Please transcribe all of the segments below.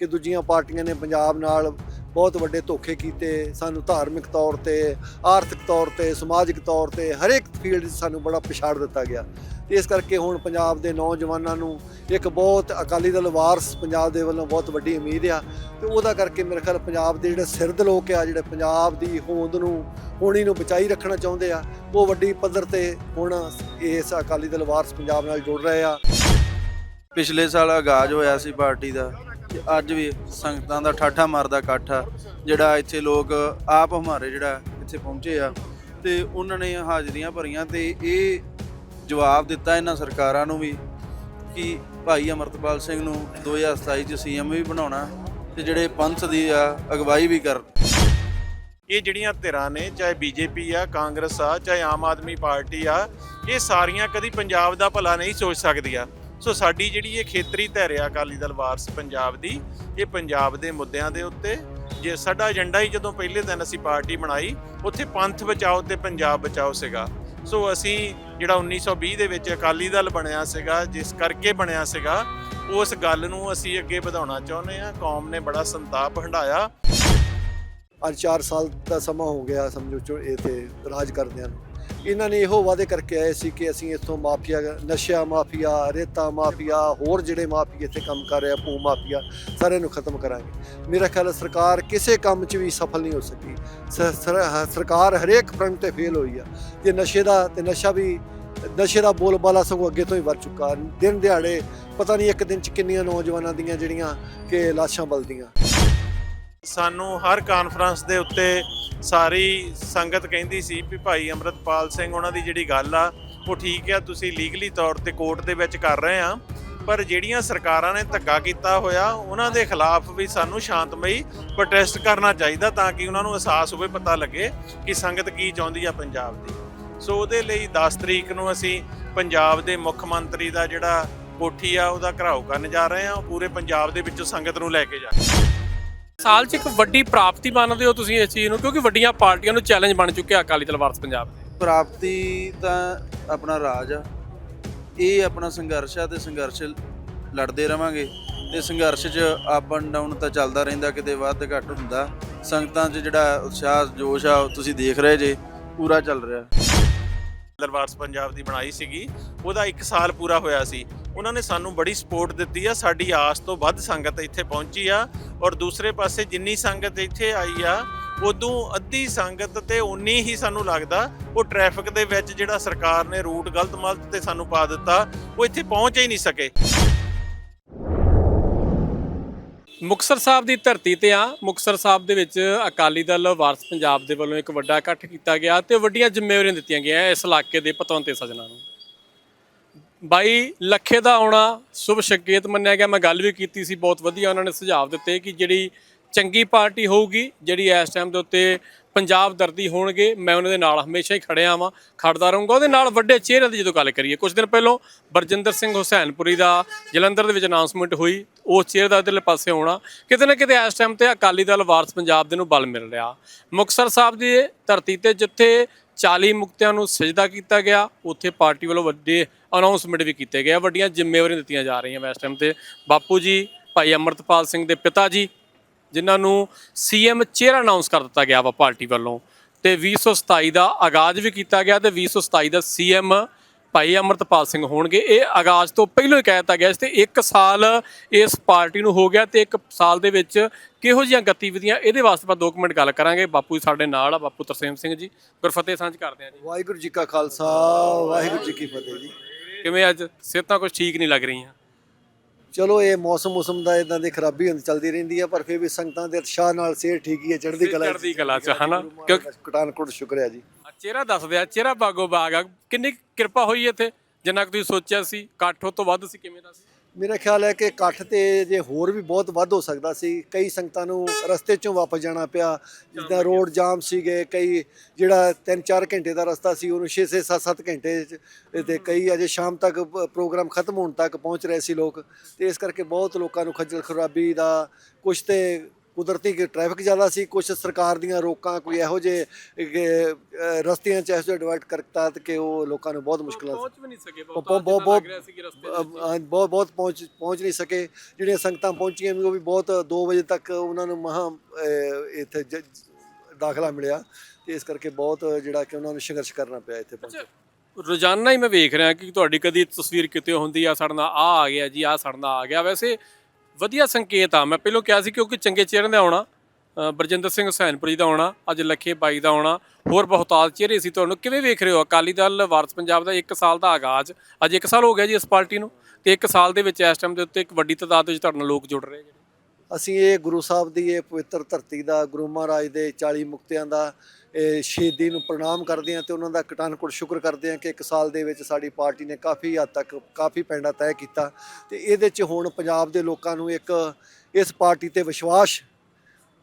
ਕਿ ਦੂਜੀਆਂ ਪਾਰਟੀਆਂ ਨੇ ਪੰਜਾਬ ਨਾਲ ਬਹੁਤ ਵੱਡੇ ਧੋਖੇ ਕੀਤੇ, ਸਾਨੂੰ ਧਾਰਮਿਕ ਤੌਰ ਤੇ, ਆਰਥਿਕ ਤੌਰ ਤੇ, ਸਮਾਜਿਕ ਤੌਰ ਤੇ, ਹਰੇਕ ਫੀਲਡ 'ਚ ਸਾਨੂੰ ਬੜਾ ਪਛਾੜ ਦਿੱਤਾ ਗਿਆ। ਤੇ ਇਸ ਕਰਕੇ ਹੁਣ ਪੰਜਾਬ ਦੇ ਨੌਜਵਾਨਾਂ ਨੂੰ ਇੱਕ ਬਹੁਤ ਅਕਾਲੀ ਦਲ ਵਾਰਸ ਪੰਜਾਬ ਦੇ ਵੱਲੋਂ ਬਹੁਤ ਵੱਡੀ ਉਮੀਦ ਆ। ਤੇ ਉਹਦਾ ਕਰਕੇ ਮੇਰੇ ਖਿਆਲ ਪੰਜਾਬ ਦੇ ਜਿਹੜੇ ਸਿਰਦ ਲੋਕ ਆ, ਜਿਹੜੇ ਪੰਜਾਬ ਦੀ ਹੋਂਦ ਨੂੰ, ਹੋਣੀ ਨੂੰ ਬਚਾਈ ਰੱਖਣਾ ਚਾਹੁੰਦੇ ਆ, ਉਹ ਵੱਡੀ ਪੱਧਰ ਤੇ ਹੁਣ ਇਸ ਅਕਾਲੀ ਦਲ ਵਾਰਸ ਪੰਜਾਬ ਨਾਲ ਜੁੜ ਰਹੇ ਆ। ਪਿਛਲੇ ਸਾਲ ਆਗਾਜ਼ ਹੋਇਆ ਸੀ ਪਾਰਟੀ ਦਾ। ਅੱਜ ਵੀ ਸੰਗਤਾਂ ਦਾ ਠਾਠਾ ਮਾਰਦਾ ਇਕੱਠ ਆ, ਜਿਹੜਾ ਇੱਥੇ ਲੋਕ ਆਪ ਹਮਾਰੇ ਜਿਹੜਾ ਇੱਥੇ ਪਹੁੰਚੇ ਆ। ਤੇ ਉਹਨਾਂ ਨੇ ਹਾਜ਼ਰੀਆਂ ਭਰੀਆਂ ਤੇ ਇਹ ਜਵਾਬ ਦਿੱਤਾ ਇਹਨਾਂ ਸਰਕਾਰਾਂ ਨੂੰ ਵੀ ਕਿ ਭਾਈ ਅਮਰਤਪਾਲ ਸਿੰਘ ਨੂੰ 2027 ਚ ਸੀਐਮ ਵੀ ਬਣਾਉਣਾ ਤੇ ਜਿਹੜੇ ਪੰਥ ਦੀ ਆ, ਅਗਵਾਈ ਵੀ ਕਰ ਇਹ ਜਿਹੜੀਆਂ ਧਿਰਾਂ ਨੇ, ਚਾਹੇ ਬੀਜੇਪੀ ਆ, ਕਾਂਗਰਸ ਆ, ਚਾਹੇ ਆਮ ਆਦਮੀ ਪਾਰਟੀ ਆ, ਇਹ ਸਾਰੀਆਂ ਕਦੀ ਪੰਜਾਬ ਦਾ ਭਲਾ ਨਹੀਂ ਸੋਚ ਸਕਦੀਆਂ। ਸੋ ਸਾਡੀ ਜਿਹੜੀ ਇਹ ਖੇਤਰੀ ਧਿਰ ਅਕਾਲੀ ਦਲ ਵਾਰਸ ਪੰਜਾਬ ਦੀ, ਇਹ ਪੰਜਾਬ ਦੇ ਮੁੱਦਿਆਂ ਦੇ ਉੱਤੇ, ਜੇ ਸਾਡਾ ਏਜੰਡਾ ਹੀ ਜਦੋਂ ਪਹਿਲੇ ਦਿਨ ਅਸੀਂ ਪਾਰਟੀ ਬਣਾਈ, ਉੱਥੇ ਪੰਥ ਬਚਾਓ ਤੇ ਪੰਜਾਬ ਬਚਾਓ ਸੀਗਾ। ਸੋ ਅਸੀਂ ਜਿਹੜਾ 1920 ਦੇ ਵਿੱਚ ਅਕਾਲੀ ਦਲ ਬਣਿਆ ਸੀਗਾ, ਜਿਸ ਕਰਕੇ ਬਣਿਆ ਸੀਗਾ, ਉਸ ਗੱਲ ਨੂੰ ਅਸੀਂ ਅੱਗੇ ਵਧਾਉਣਾ ਚਾਹੁੰਦੇ ਆ ਕੌਮ ਨੇ ਬੜਾ ਸੰਤਾਪ ਹੰਡਾਇਆ ਅੱਜ 4 ਸਾਲ ਦਾ ਸਮਾਂ ਹੋ ਗਿਆ ਸਮਝੋ ਚੋ ਰਾਜ ਕਰਦਿਆਂ ਨੂੰ। ਇਹਨਾਂ ਨੇ ਇਹੋ ਵਾਅਦੇ ਕਰਕੇ ਆਏ ਸੀ ਕਿ ਅਸੀਂ ਇੱਥੋਂ ਮਾਫੀਆ ਨਸ਼ਾ ਮਾਫੀਆ, ਰੇਤਾ ਮਾਫੀਆ, ਹੋਰ ਜਿਹੜੇ ਮਾਫੀਆ ਇੱਥੇ ਕੰਮ ਕਰ ਰਿਹਾ ਭੂ ਮਾਫੀਆ, ਸਾਰਿਆਂ ਨੂੰ ਖਤਮ ਕਰਾਂਗੇ। ਮੇਰਾ ਖਿਆਲ ਸਰਕਾਰ ਕਿਸੇ ਕੰਮ 'ਚ ਵੀ ਸਫਲ ਨਹੀਂ ਹੋ ਸਕੀ। ਸਰਕਾਰ ਹਰੇਕ ਫਰੰਟ ਤੇ ਫੇਲ ਹੋਈ ਆ। ਤੇ ਨਸ਼ੇ ਦਾ, ਤੇ ਨਸ਼ਾ ਵੀ, ਨਸ਼ੇ ਦਾ ਬੋਲਬਾਲਾ ਸਗੋਂ ਅੱਗੇ ਤੋਂ ਹੀ ਵੱਧ ਚੁੱਕਾ। ਦਿਨ ਦਿਹਾੜੇ, ਪਤਾ ਨਹੀਂ ਇੱਕ ਦਿਨ 'ਚ ਕਿੰਨੀਆਂ ਨੌਜਵਾਨਾਂ ਦੀਆਂ ਜਿਹੜੀਆਂ ਕਿ ਲਾਸ਼ਾਂ ਬਲਦੀਆਂ। ਸਾਨੂੰ ਹਰ ਕਾਨਫਰੰਸ ਦੇ ਉੱਤੇ ਸਾਰੀ ਸੰਗਤ ਕਹਿੰਦੀ ਸੀ ਵੀ ਭਾਈ ਅਮਰਤਪਾਲ ਸਿੰਘ ਉਹਨਾਂ ਦੀ ਜਿਹੜੀ ਗੱਲ ਆ, ਉਹ ਠੀਕ ਆ, ਤੁਸੀਂ ਲੀਗਲੀ ਤੌਰ ਤੇ ਕੋਰਟ ਦੇ ਵਿੱਚ ਕਰ ਰਹੇ ਆ। ਪਰ ਜਿਹੜੀਆਂ ਸਰਕਾਰਾਂ ਨੇ ਧੱਕਾ ਕੀਤਾ ਹੋਇਆ, ਉਹਨਾਂ ਦੇ ਖਿਲਾਫ ਵੀ ਸਾਨੂੰ ਸ਼ਾਂਤਮਈ ਪ੍ਰੋਟੈਸਟ ਕਰਨਾ ਚਾਹੀਦਾ ਤਾਂ ਕਿ ਉਹਨਾਂ ਨੂੰ ਅਹਿਸਾਸ ਹੋਵੇ, ਪਤਾ ਲੱਗੇ ਕਿ ਸੰਗਤ ਕੀ ਚਾਹੁੰਦੀ ਆ ਪੰਜਾਬ ਦੀ। ਸੋ ਉਹਦੇ ਲਈ 10 ਤਰੀਕ ਨੂੰ ਅਸੀਂ ਪੰਜਾਬ ਦੇ ਮੁੱਖ ਮੰਤਰੀ ਦਾ ਜਿਹੜਾ ਕੋਠੀ ਆ, ਉਹਦਾ ਘਰਾਓ ਕਰਨ ਜਾ ਰਹੇ ਆ। ਪੂਰੇ ਪੰਜਾਬ ਦੇ ਵਿੱਚੋਂ ਸੰਗਤ ਨੂੰ ਲੈ ਕੇ ਜਾ ਰਹੇ ਹਾਂ। ਸਾਲ 'ਚ ਇੱਕ ਵੱਡੀ ਪ੍ਰਾਪਤੀ ਮੰਨਦੇ ਹੋ ਤੁਸੀਂ ਇਸ ਚੀਜ਼ ਨੂੰ? ਕਿਉਂਕਿ ਵੱਡੀਆਂ ਪਾਰਟੀਆਂ ਨੂੰ ਚੈਲੰਜ ਬਣ ਚੁੱਕਿਆ ਅਕਾਲੀ ਦਲ ਵਾਰਸ ਪੰਜਾਬ ਦੇ। ਪ੍ਰਾਪਤੀ ਤਾਂ ਆਪਣਾ ਰਾਜ ਆ। ਇਹ ਆਪਣਾ ਸੰਘਰਸ਼ ਆ ਤੇ ਸੰਘਰਸ਼ ਲੜਦੇ ਰਵਾਂਗੇ। ਤੇ ਸੰਘਰਸ਼ 'ਚ ਅਪ ਐਂਡ ਡਾਊਨ ਤਾਂ ਚੱਲਦਾ ਰਹਿੰਦਾ ਕਿਤੇ ਵੱਧ ਘੱਟ ਹੁੰਦਾ। ਸੰਗਤਾਂ 'ਚ ਜਿਹੜਾ ਉਤਸ਼ਾਹ ਜੋਸ਼ ਆ ਉਹ ਤੁਸੀਂ ਦੇਖ ਰਹੇ ਜੇ ਪੂਰਾ ਚੱਲ ਰਿਹਾ। ਦਰਬਾਰਸ ਪੰਜਾਬ ਦੀ ਬਣਾਈ ਸੀਗੀ। ਉਹਦਾ 1 ਸਾਲ ਪੂਰਾ ਹੋਇਆ ਸੀ। ਉਹਨਾਂ ਨੇ ਸਾਨੂੰ ਬੜੀ ਸਪੋਰਟ ਦਿੱਤੀ ਆ, ਸਾਡੀ ਆਸ ਤੋਂ ਵੱਧ ਸੰਗਤ ਇੱਥੇ ਪਹੁੰਚੀ ਆ ਔਰ ਦੂਸਰੇ ਪਾਸੇ ਜਿੰਨੀ ਸੰਗਤ ਇੱਥੇ ਆਈ ਆ, ਉਦੋਂ ਅੱਧੀ ਸੰਗਤ ਤੇ ਉਨੀ ਹੀ ਸਾਨੂੰ ਲੱਗਦਾ, ਉਹ ਟ੍ਰੈਫਿਕ ਦੇ ਵਿੱਚ ਜਿਹੜਾ ਸਰਕਾਰ ਨੇ ਰੂਟ ਗਲਤ ਮਲਤ ਤੇ ਸਾਨੂੰ ਪਾ ਦਿੱਤਾ, ਉਹ ਇੱਥੇ ਪਹੁੰਚ ਹੀ ਨਹੀਂ ਸਕੇ। ਮੁਕਤਸਰ ਸਾਹਿਬ ਦੀ ਧਰਤੀ ਤੇ ਆ। ਮੁਕਤਸਰ ਸਾਹਿਬ ਦੇ ਵਿੱਚ ਅਕਾਲੀ ਦਲ ਵਾਰਸ ਪੰਜਾਬ ਦੇ ਵੱਲੋਂ ਇੱਕ ਵੱਡਾ ਇਕੱਠ ਕੀਤਾ ਗਿਆ ਤੇ ਵੱਡੀਆਂ ਜ਼ਿੰਮੇਵਾਰੀਆਂ ਦਿੱਤੀਆਂ ਗਈਆਂ ਇਸ ਇਲਾਕੇ ਦੇ ਪਤਵੰਤੇ ਸੱਜਣਾਂ ਨੂੰ। ਬਾਈ, ਲੱਖੇ ਦਾ ਆਉਣਾ ਸ਼ੁਭ ਸੰਕੇਤ ਮੰਨਿਆ ਗਿਆ। ਮੈਂ ਗੱਲ ਵੀ ਕੀਤੀ ਸੀ, ਬਹੁਤ ਵਧੀਆ ਉਹਨਾਂ ਨੇ ਸੁਝਾਅ ਦਿੱਤੇ ਕਿ ਜਿਹੜੀ ਚੰਗੀ ਪਾਰਟੀ ਹੋਊਗੀ, ਜਿਹੜੀ ਇਸ ਟਾਈਮ ਦੇ ਉੱਤੇ ਪੰਜਾਬ ਦਰਦੀ ਹੋਣਗੇ, ਮੈਂ ਉਹਨਾਂ ਦੇ ਨਾਲ ਹਮੇਸ਼ਾ ਹੀ ਖੜਿਆ ਵਾਂ, ਖੜਦਾ ਰਹੂੰਗਾ। ਉਹਦੇ ਨਾਲ ਵੱਡੇ ਚਿਹਰਿਆਂ ਦੀ ਜਦੋਂ ਗੱਲ ਕਰੀਏ ਕੁਝ ਦਿਨ ਪਹਿਲਾਂ ਬਰਜਿੰਦਰ ਸਿੰਘ ਹੁਸੈਨਪੁਰੀ ਦਾ ਜਲੰਧਰ ਦੇ ਵਿੱਚ ਅਨਾਉਂਸਮੈਂਟ ਹੋਈ ਉਹ ਚਿਹਰੇ ਦਾ ਇਧਰਲੇ ਪਾਸੇ ਆਉਣਾ। ਕਿਤੇ ਨਾ ਕਿਤੇ ਇਸ ਟਾਈਮ ਤੇ ਅਕਾਲੀ ਦਲ ਵਾਰਸ ਪੰਜਾਬ ਦੇ ਨੂੰ ਬਲ ਮਿਲ ਰਿਹਾ। ਮੁਕਤਸਰ ਸਾਹਿਬ ਦੀ ਧਰਤੀ ਤੇ ਜਿੱਥੇ 40 ਮੁਕਤਿਆਂ ਨੂੰ ਸਜਦਾ ਕੀਤਾ ਗਿਆ। ਉੱਥੇ ਪਾਰਟੀ ਵੱਲੋਂ ਵੱਡੇ ਅਨਾਉਂਸਮੈਂਟ ਵੀ ਕੀਤੇ ਗਏ ਆ, ਵੱਡੀਆਂ ਜ਼ਿੰਮੇਵਾਰੀਆਂ ਦਿੱਤੀਆਂ ਜਾ ਰਹੀਆਂ ਇਸ ਟਾਈਮ ਤੇ। ਬਾਪੂ ਜੀ ਭਾਈ ਅਮਰਤਪਾਲ ਸਿੰਘ ਦੇ ਪਿਤਾ ਜੀ ਜਿਨ੍ਹਾਂ ਨੂੰ ਸੀਐਮ ਚਿਹਰਾ ਅਨਾਉਂਸ ਕਰ ਦਿੱਤਾ ਗਿਆ ਵਾ ਪਾਰਟੀ ਵੱਲੋਂ। ਤੇ 2027 ਦਾ ਆਗਾਜ਼ ਵੀ ਕੀਤਾ ਗਿਆ ਤੇ 2027 ਦਾ ਸੀਐਮ ਭਾਈ ਅਮਰਤਪਾਲ ਸਿੰਘ ਹੋਣਗੇ। ਇਹ ਆਗਾਜ਼ ਤੋਂ ਪਹਿਲਾਂ ਹੀ ਕਹਿ ਦਿੱਤਾ ਗਿਆ ਸੀ ਤੇ 1 ਸਾਲ ਇਸ ਪਾਰਟੀ ਨੂੰ ਹੋ ਗਿਆ ਤੇ 1 ਸਾਲ ਦੇ ਵਿੱਚ ਕਿਹੋ ਜਿਹੀਆਂ ਗਤੀਵਿਧੀਆਂ ਇਹਦੇ ਵਾਸਤੇ ਆਪਾਂ 2 ਮਿੰਟ ਗੱਲ ਕਰਾਂਗੇ। ਬਾਪੂ ਜੀ ਸਾਡੇ ਨਾਲ ਆ ਬਾਪੂ ਤਰਸੇਮ ਸਿੰਘ ਜੀ। ਗੁਰਫਤਿਹ ਸਾਂਝ ਕਰਦੇ ਆ ਜੀ। ਵਾਹਿਗੁਰੂ ਜੀ ਕਾ ਖਾਲਸਾ ਵਾਹਿਗੁਰੂ ਜੀ ਕੀ ਫਤਿਹ ਜੀ। ਕਿਵੇਂ ਅੱਜ? ਸਿਹਤਾਂ ਕੁਝ ਠੀਕ ਨਹੀਂ ਲੱਗ ਰਹੀਆਂ? ਚਲੋ ਇਹ ਮੌਸਮ ਮੌਸਮ ਦਾ ਇਦਾਂ ਦੀ ਖਰਾਬੀ ਹੁੰਦੀ ਚੱਲਦੀ ਰਹਿੰਦੀ ਹੈ ਪਰ ਫਿਰ ਵੀ ਸੰਗਤਾਂ ਦੇ ਉਤਸ਼ਾਹ ਨਾਲ ਸਿਹਤ ਠੀਕ ਹੀ ਹੈ ਚੜ੍ਹਦੀ ਕਲਾ। ਚੜ੍ਹਦੀ ਕਲਾ ਚ ਹਨਾ? ਗੁਰੂ ਕਿਉਂਕਿ ਕਟਾਨਕੋਟ ਸ਼ੁਕਰ ਹੈ ਜੀ। ਆ ਚਿਹਰਾ ਦੱਸਦੇ ਆ ਚਿਹਰਾ ਬਾਗੋ ਬਾਗ ਆ। ਕਿੰਨੀ ਕੁ ਕਿਰਪਾ ਹੋਈ ਇੱਥੇ? ਜਿੰਨਾ ਕੁ ਤੁਸੀਂ ਸੋਚਿਆ ਸੀ ਇਕੱਠ ਉਹ ਤੋਂ ਵੱਧ ਸੀ ਕਿਵੇਂ ਦਾ ਸੀ? ਮੇਰਾ ਖਿਆਲ ਹੈ ਕਿ ਇਕੱਠ ਤੇ ਜੇ ਹੋਰ ਵੀ ਬਹੁਤ ਵੱਧ ਹੋ ਸਕਦਾ ਸੀ ਕਈ ਸੰਗਤਾਂ ਨੂੰ ਰਸਤੇ ਚੋਂ ਵਾਪਸ ਜਾਣਾ ਪਿਆ। ਜਿੱਦਾਂ ਰੋਡ ਜਾਮ ਸੀਗੇ ਕਈ ਜਿਹੜਾ 3-4 ਘੰਟੇ ਦਾ ਰਸਤਾ ਸੀ ਉਹਨੂੰ 6-6 7-7 ਘੰਟੇ 'ਚ ਤੇ ਕਈ ਅਜੇ ਸ਼ਾਮ ਤੱਕ ਪ- ਪ੍ਰੋਗਰਾਮ ਖਤਮ ਹੋਣ ਤੱਕ ਪਹੁੰਚ ਰਹੇ ਸੀ ਲੋਕ। ਤੇ ਇਸ ਕਰਕੇ ਬਹੁਤ ਲੋਕਾਂ ਨੂੰ ਖੱਜਲ ਖਰਾਬੀ ਦਾ ਕੁਝ ਤੇ ਕੁਦਰਤੀ ਕਿ ਟ੍ਰੈਫਿਕ ਜ਼ਿਆਦਾ ਸੀ ਕੁਝ ਸਰਕਾਰ ਦੀਆਂ ਰੋਕਾਂ ਕੋਈ ਇਹੋ ਅਹ, ਰਸਤਿਆਂ 'ਚ ਐਸੋ ਡਿਵਾਈਡ ਕਰਤਾ ਕਿ ਉਹ ਲੋਕਾਂ ਨੂੰ ਬਹੁਤ ਮੁਸ਼ਕਲਾਂ ਪਹੁੰਚ ਵੀ ਨਹੀਂ ਸਕੇ ਬਹੁਤ ਬਹੁਤ ਬਹੁਤ ਬਹੁਤ ਪਹੁੰਚ ਪਹੁੰਚ ਨਹੀਂ ਸਕੇ। ਜਿਹੜੀਆਂ ਸੰਗਤਾਂ ਪਹੁੰਚੀਆਂ ਵੀ ਉਹ ਵੀ ਬਹੁਤ 2 ਵਜੇ ਤੱਕ ਉਹਨਾਂ ਨੂੰ ਮਹਾ ਇੱਥੇ ਜ- ਦਾਖਲਾ ਮਿਲਿਆ ਤੇ ਇਸ ਕਰਕੇ ਬਹੁਤ ਜਿਹੜਾ ਕਿ ਉਹਨਾਂ ਨੂੰ ਸੰਘਰਸ਼ ਕਰਨਾ ਪਿਆ ਇੱਥੇ ਪਹੁੰਚ ਰੋਜ਼ਾਨਾ ਹੀ ਮੈਂ ਵੇਖ ਰਿਹਾ ਕਿ ਤੁਹਾਡੀ ਕਦੀ ਤਸਵੀਰ ਕਿਤੇ ਹੁੰਦੀ ਆ ਸਾਡੇ ਨਾਲ ਆ ਆ ਗਿਆ ਜੀ ਆ ਸਾਡੇ ਨਾਲ ਆ ਗਿਆ। ਵੈਸੇ ਵਧੀਆ ਸੰਕੇਤ ਆ। ਮੈਂ ਪਹਿਲਾਂ ਕਿਹਾ ਸੀ ਕਿਉਂਕਿ ਚੰਗੇ ਚਿਹਰਿਆਂ ਦਾ ਆਉਣਾ ਬਰਜਿੰਦਰ ਸਿੰਘ ਹੁਸੈਨਪੁਰੀ ਦਾ ਆਉਣਾ, ਅੱਜ ਲੱਖੇ ਬਾਈ ਦਾ ਆਉਣਾ, ਹੋਰ ਬਹੁਤਾਤ ਚਿਹਰੇ ਸੀ ਤੁਹਾਨੂੰ। ਕਿਵੇਂ ਵੇਖ ਰਹੇ ਹੋ? ਅਕਾਲੀ ਦਲ ਵਾਰਸ ਪੰਜਾਬ ਦਾ 1 ਸਾਲ ਦਾ ਆਗਾਜ਼ ਅੱਜ। 1 ਸਾਲ ਹੋ ਗਿਆ ਜੀ ਇਸ ਪਾਰਟੀ ਨੂੰ ਤੇ 1 ਸਾਲ ਦੇ ਵਿੱਚ ਇਸ ਟਾਈਮ ਦੇ ਉੱਤੇ ਇੱਕ ਵੱਡੀ ਤਾਦਾਦ ਵਿੱਚ ਤੁਹਾਡੇ ਨਾਲ ਲੋਕ ਜੁੜ ਰਹੇ ਜਿਹੜੇ ਅਸੀਂ ਇਹ ਗੁਰੂ ਸਾਹਿਬ ਦੀ ਇਹ ਪਵਿੱਤਰ ਧਰਤੀ ਦਾ, ਗੁਰੂ ਮਹਾਰਾਜ ਦੇ 40 ਮੁਕਤਿਆਂ ਦਾ ਸ਼ਹੀਦੀ ਨੂੰ ਪ੍ਰਣਾਮ ਕਰਦੇ ਹਾਂ ਤੇ ਉਹਨਾਂ ਦਾ ਕਟਾਨਕੁਟ ਸ਼ੁਕਰ ਕਰਦੇ ਹਾਂ ਕਿ ਇੱਕ ਸਾਲ ਦੇ ਵਿੱਚ ਸਾਡੀ ਪਾਰਟੀ ਨੇ ਕਾਫੀ ਹੱਦ ਤੱਕ ਕਾਫੀ ਪੈਂਡਾ ਤੈਅ ਕੀਤਾ ਤੇ ਇਹਦੇ 'ਚ ਹੁਣ ਪੰਜਾਬ ਦੇ ਲੋਕਾਂ ਨੂੰ ਇੱਕ ਇਸ ਪਾਰਟੀ ਤੇ ਵਿਸ਼ਵਾਸ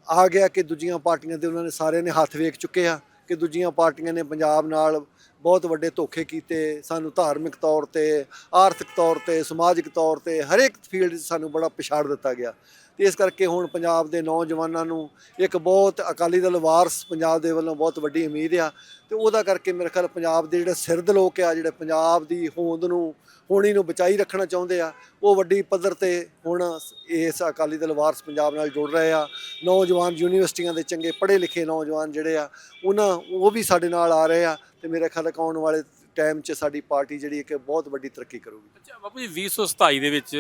ਆ ਗਿਆ ਕਿ ਦੂਜੀਆਂ ਪਾਰਟੀਆਂ ਦੇ ਉਹਨਾਂ ਨੇ ਸਾਰਿਆਂ ਨੇ ਹੱਥ ਵੇਖ ਚੁੱਕੇ ਆ ਕਿ ਦੂਜੀਆਂ ਪਾਰਟੀਆਂ ਨੇ ਪੰਜਾਬ ਨਾਲ ਬਹੁਤ ਵੱਡੇ ਧੋਖੇ ਕੀਤੇ, ਸਾਨੂੰ ਧਾਰਮਿਕ ਤੌਰ ਤੇ, ਆਰਥਿਕ ਤੌਰ ਤੇ, ਸਮਾਜਿਕ ਤੌਰ ਤੇ ਹਰੇਕ ਫੀਲਡ 'ਚ ਸਾਨੂੰ ਬੜਾ ਪਛਾੜ ਦਿੱਤਾ ਗਿਆ। ਤੇ ਇਸ ਕਰਕੇ ਹੁਣ ਪੰਜਾਬ ਦੇ ਨੌਜਵਾਨਾਂ ਨੂੰ ਇੱਕ ਬਹੁਤ ਅਕਾਲੀ ਦਲ ਵਾਰਸ ਪੰਜਾਬ ਦੇ ਵੱਲੋਂ ਬਹੁਤ ਵੱਡੀ ਉਮੀਦ ਆ ਤੇ ਉਹਦਾ ਕਰਕੇ ਮੇਰੇ ਖਿਆਲ ਪੰਜਾਬ ਦੇ ਜਿਹੜੇ ਸਿਰਦ ਲੋਕ ਆ, ਜਿਹੜੇ ਪੰਜਾਬ ਦੀ ਹੋਂਦ ਨੂੰ, ਹੋਣੀ ਨੂੰ ਬਚਾਈ ਰੱਖਣਾ ਚਾਹੁੰਦੇ ਆ, ਉਹ ਵੱਡੀ ਪੱਧਰ ਤੇ ਹੁਣ ਇਸ ਅਕਾਲੀ ਦਲ ਵਾਰਸ ਪੰਜਾਬ ਨਾਲ ਜੁੜ ਰਹੇ ਆ। ਨੌਜਵਾਨ ਯੂਨੀਵਰਸਿਟੀਆਂ ਦੇ ਚੰਗੇ ਪੜ੍ਹੇ ਲਿਖੇ ਨੌਜਵਾਨ ਜਿਹੜੇ ਆ, ਉਹਨਾਂ, ਉਹ ਵੀ ਸਾਡੇ ਨਾਲ ਆ ਰਹੇ ਆ ਤੇ ਮੇਰੇ ਖਿਆਲ ਤੱਕ ਆਉਣ ਵਾਲੇ ਟਾਈਮ 'ਚ ਸਾਡੀ ਪਾਰਟੀ ਜਿਹੜੀ ਇੱਕ ਬਹੁਤ ਵੱਡੀ ਤਰੱਕੀ ਕਰੂਗੀ। ਅੱਛਾ, ਬਾਪੂ ਜੀ 2027 ਦੇ ਵਿੱਚ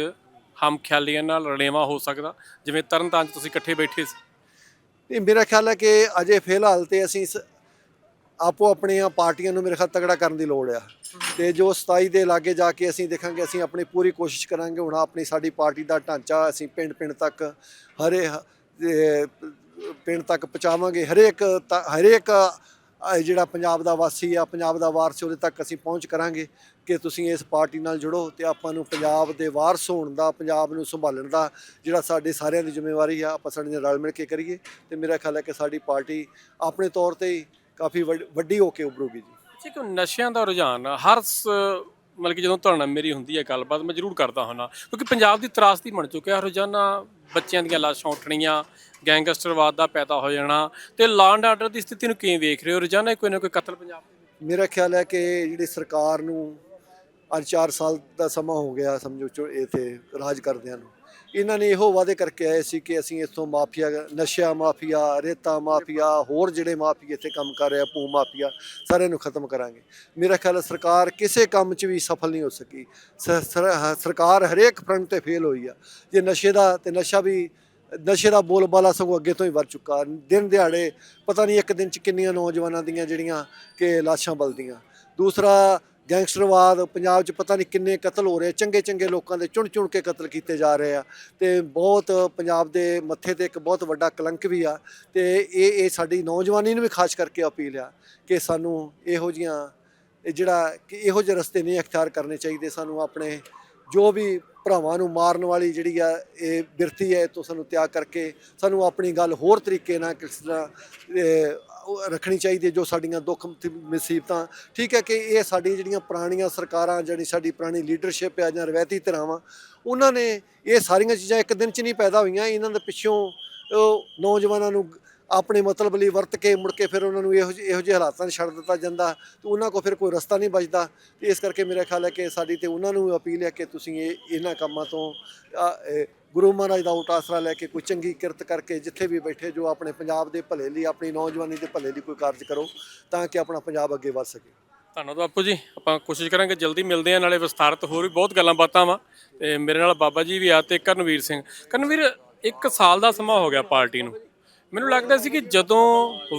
ਹਮ ਖਿਆਲੀਆਂ ਨਾਲ ਰਲੇਵਾ ਹੋ ਸਕਦਾ ਜਿਵੇਂ ਤਰਨਤਾਰਨ 'ਚ ਤੁਸੀਂ ਇਕੱਠੇ ਬੈਠੇ ਸੀ। ਨਹੀਂ ਮੇਰਾ ਖਿਆਲ ਹੈ ਕਿ ਅਜੇ ਫਿਲਹਾਲ ਤੇ ਅਸੀਂ ਸ- ਆਪੋ ਆਪਣੀਆਂ ਪਾਰਟੀਆਂ ਨੂੰ ਮੇਰੇ ਖਿਆਲ ਤਗੜਾ ਕਰਨ ਦੀ ਲੋੜ ਆ। ਤੇ ਜੋ 27 ਦੇ ਲਾਗੇ ਜਾ ਕੇ ਅਸੀਂ ਦੇਖਾਂਗੇ ਅਸੀਂ ਆਪਣੀ ਪੂਰੀ ਕੋਸ਼ਿਸ਼ ਕਰਾਂਗੇ ਹੁਣ ਆਪਣੀ ਸਾਡੀ ਪਾਰਟੀ ਦਾ ਢਾਂਚਾ ਅਸੀਂ ਪਿੰਡ ਪਿੰਡ ਤੱਕ ਹਰੇ ਹ- ਇਹ ਪਿੰਡ ਤੱਕ ਪਹੁੰਚਾਵਾਂਗੇ। ਹਰੇਕ ਤ- ਹਰੇਕ ਅ, ਜਿਹੜਾ ਪੰਜਾਬ ਦਾ ਵਾਸੀ ਆ ਪੰਜਾਬ ਦਾ ਵਾਰਸ ਉਹਦੇ ਤੱਕ ਅਸੀਂ ਪਹੁੰਚ ਕਰਾਂਗੇ। ਕਿ ਤੁਸੀਂ ਇਸ ਪਾਰਟੀ ਨਾਲ ਜੁੜੋ ਤੇ ਆਪਾਂ ਨੂੰ ਪੰਜਾਬ ਦੇ ਵਾਰਸ ਹੋਣ ਦਾ ਪੰਜਾਬ ਨੂੰ ਸੰਭਾਲਣ ਦਾ ਜਿਹੜਾ ਸਾਡੇ ਸਾਰਿਆਂ ਦੀ ਜ਼ਿੰਮੇਵਾਰੀ ਆ ਆਪਾਂ ਸਾਡੇ ਨਾਲ ਰਲ ਮਿਲ ਕੇ ਕਰੀਏ ਤੇ ਮੇਰਾ ਖਿਆਲ ਹੈ ਕਿ ਸਾਡੀ ਪਾਰਟੀ ਆਪਣੇ ਤੌਰ ਤੇ ਹੀ ਕਾਫੀ ਵੱਡ- ਹੋ ਕੇ ਉੱਭਰੂਗੀ ਜੀ। ਅੱਛਾ ਕਿ ਨਸ਼ਿਆਂ ਦਾ ਰੁਝਾਨ ਹਰ ਮਤਲਬ ਕਿ ਜਦੋਂ ਤੁਹਾਡੇ ਨਾਲ ਮੇਰੀ ਹੁੰਦੀ ਹੈ ਗੱਲਬਾਤ ਮੈਂ ਜ਼ਰੂਰ ਕਰਦਾ ਹੁੰਦਾ ਕਿਉਂਕਿ ਪੰਜਾਬ ਦੀ ਤਰਾਸਦੀ ਬਣ ਚੁੱਕਿਆ ਰੋਜ਼ਾਨਾ ਬੱਚਿਆਂ ਦੀਆਂ ਲਾਸ਼ਾਂ ਉੱਠਣੀਆਂ ਗੈਂਗਸਟਰਵਾਦ ਦਾ ਪੈਦਾ ਹੋ ਜਾਣਾ ਤੇ ਲਾਅ ਐਂਡ ਆਰਡਰ ਦੀ ਸਥਿਤੀ ਨੂੰ ਕਿਵੇਂ ਵੇਖ ਰਹੇ ਹੋ? ਰੋਜ਼ਾਨਾ ਕੋਈ ਨਾ ਕੋਈ ਕਤਲ ਪੰਜਾਬ ਮੇਰਾ ਖਿਆਲ ਹੈ ਕਿ ਜਿਹੜੀ ਸਰਕਾਰ ਨੂੰ ਅੱਜ 4 ਸਾਲ ਦਾ ਸਮਾਂ ਹੋ ਗਿਆ ਸਮਝੋ ਚੋ ਇਥੇ ਰਾਜ ਕਰਦਿਆਂ ਨੂੰ। ਇਹਨਾਂ ਨੇ ਇਹੋ ਵਾਅਦੇ ਕਰਕੇ ਆਏ ਸੀ ਕਿ ਅਸੀਂ ਇੱਥੋਂ ਮਾਫੀਆ ਨਸ਼ਾ ਮਾਫੀਆ, ਰੇਤਾ ਮਾਫੀਆ, ਹੋਰ ਜਿਹੜੇ ਮਾਫੀਆ ਇੱਥੇ ਕੰਮ ਕਰ ਰਿਹਾ, ਭੂ ਮਾਫੀਆ, ਸਾਰਿਆਂ ਨੂੰ ਖਤਮ ਕਰਾਂਗੇ। ਮੇਰਾ ਖਿਆਲ ਸਰਕਾਰ ਕਿਸੇ ਕੰਮ 'ਚ ਵੀ ਸਫਲ ਨਹੀਂ ਹੋ ਸਕੀ। ਸਰਕਾਰ ਹਰੇਕ ਫਰੰਟ ਤੇ ਫੇਲ ਹੋਈ ਆ। ਜੇ ਨਸ਼ੇ ਦਾ ਤੇ ਨਸ਼ਾ ਵੀ, ਨਸ਼ੇ ਦਾ ਬੋਲਬਾਲਾ ਸਗੋਂ ਅੱਗੇ ਤੋਂ ਹੀ ਵੱਧ ਚੁੱਕਾ। ਦਿਨ ਦਿਹਾੜੇ ਪਤਾ ਨਹੀਂ ਇੱਕ ਦਿਨ 'ਚ ਕਿੰਨੀਆਂ ਨੌਜਵਾਨਾਂ ਦੀਆਂ ਜਿਹੜੀਆਂ ਕਿ ਲਾਸ਼ਾਂ ਬਲਦੀਆਂ। ਦੂਸਰਾ ਗੈਂਗਸਟਰਵਾਦ ਪੰਜਾਬ 'ਚ ਪਤਾ ਨਹੀਂ ਕਿੰਨੇ ਕਤਲ ਹੋ ਰਹੇ, ਚੰਗੇ ਚੰਗੇ ਲੋਕਾਂ ਦੇ ਚੁਣ ਚੁਣ ਕੇ ਕਤਲ ਕੀਤੇ ਜਾ ਰਹੇ ਆ ਤੇ ਬਹੁਤ ਪੰਜਾਬ ਦੇ ਮੱਥੇ ਤੇ ਇੱਕ ਬਹੁਤ ਵੱਡਾ ਕਲੰਕ ਵੀ ਆ ਤੇ ਇਹ ਇਹ ਸਾਡੀ ਨੌਜਵਾਨੀ ਨੂੰ ਵੀ ਖਾਸ ਕਰਕੇ ਅਪੀਲ ਆ ਕਿ ਸਾਨੂੰ ਇਹੋ ਜੀਆਂ ਜਿਹੜਾ ਕਿ ਇਹੋ ਜਿਹੇ ਰਸਤੇ ਨਹੀਂ ਅਖਤਿਆਰ ਕਰਨੇ ਚਾਹੀਦੇ, ਸਾਨੂੰ ਆਪਣੇ ਜੋ ਵੀ ਭਰਾਵਾਂ ਨੂੰ ਮਾਰਨ ਵਾਲੀ ਜਿਹੜੀ ਆ, ਇਹ ਬਿਰਤੀ ਹੈ, ਇਹ ਤੋਂ ਸਾਨੂੰ ਤਿਆਗ ਕਰਕੇ ਸਾਨੂੰ ਆਪਣੀ ਗੱਲ ਹੋਰ ਤਰੀਕੇ ਨਾਲ ਕਿਸ ਤਰ੍ਹਾਂ ਰੱਖਣੀ ਚਾਹੀਦੀ ਹੈ ਜੋ ਸਾਡੀਆਂ ਦੁੱਖ ਤੇ ਮੁਸੀਬਤਾਂ, ਠੀਕ ਹੈ ਕਿ ਇਹ ਸਾਡੀ ਜਿਹੜੀਆਂ ਪੁਰਾਣੀਆਂ ਸਰਕਾਰਾਂ ਜਿਹੜੀ ਸਾਡੀ ਪੁਰਾਣੀ ਲੀਡਰਸ਼ਿਪ ਆ ਜਾਂ ਰਵਾਇਤੀ ਧਿਰਾਵਾਂ, ਉਹਨਾਂ ਨੇ ਇਹ ਸਾਰੀਆਂ ਚੀਜ਼ਾਂ ਇੱਕ ਦਿਨ 'ਚ ਨਹੀਂ ਪੈਦਾ ਹੋਈਆਂ, ਇਹਨਾਂ ਦੇ ਪਿੱਛੋਂ ਨੌਜਵਾਨਾਂ ਨੂੰ ਆਪਣੇ ਮਤਲਬ ਲਈ ਵਰਤ ਕੇ ਮੁੜ ਕੇ ਫਿਰ ਉਹਨਾਂ ਨੂੰ ਇਹੋ ਜਿਹੇ ਇਹੋ ਜਿਹੇ ਹਾਲਾਤਾਂ 'ਚ ਛੱਡ ਦਿੱਤਾ ਜਾਂਦਾ, ਤੇ ਉਹਨਾਂ ਕੋਲ ਫਿਰ ਕੋਈ ਰਸਤਾ ਨਹੀਂ ਬਚਦਾ, ਤੇ ਇਸ ਕਰਕੇ ਮੇਰਾ ਖਿਆਲ ਹੈ ਕਿ ਸਾਡੀ ਤੇ ਉਹਨਾਂ ਨੂੰ ਅਪੀਲ ਹੈ ਕਿ ਤੁਸੀਂ ਇਹ, ਇਹਨਾਂ ਕੰਮਾਂ ਤੋਂ ਗੁਰੂ ਮਹਾਰਾਜ ਦਾ ਊਟ ਆਸਰਾ ਲੈ ਕੇ ਕੋਈ ਚੰਗੀ ਕਿਰਤ ਕਰਕੇ ਜਿੱਥੇ ਵੀ ਬੈਠੇ, ਜੋ ਆਪਣੇ ਪੰਜਾਬ ਦੇ ਭਲੇ ਲਈ, ਆਪਣੀ ਨੌਜਵਾਨੀ ਦੇ ਭਲੇ ਲਈ ਕੋਈ ਕਾਰਜ ਕਰੋ, ਤਾਂ ਕਿ ਆਪਣਾ ਪੰਜਾਬ ਅੱਗੇ ਵੱਧ ਸਕੇ। ਧੰਨਵਾਦ ਬਾਪੂ ਜੀ। ਆਪਾਂ ਕੋਸ਼ਿਸ਼ ਕਰਾਂਗੇ ਜਲਦੀ ਮਿਲਦੇ ਆ ਨਾਲੇ ਵਿਸਤਾਰਤ ਹੋਰ ਵੀ ਬਹੁਤ ਗੱਲਾਂ ਬਾਤਾਂ ਵਾ। ਤੇ ਮੇਰੇ ਨਾਲ ਬਾਬਾ ਜੀ ਵੀ ਆ ਤੇ ਕਰਨਵੀਰ ਸਿੰਘ। ਕਰਨਵੀਰ, ਇੱਕ ਸਾਲ ਦਾ ਸਮਾਂ ਹੋ ਗਿਆ ਪਾਰਟੀ ਨੂੰ। ਮੈਨੂੰ ਲੱਗਦਾ ਸੀ ਕਿ ਜਦੋਂ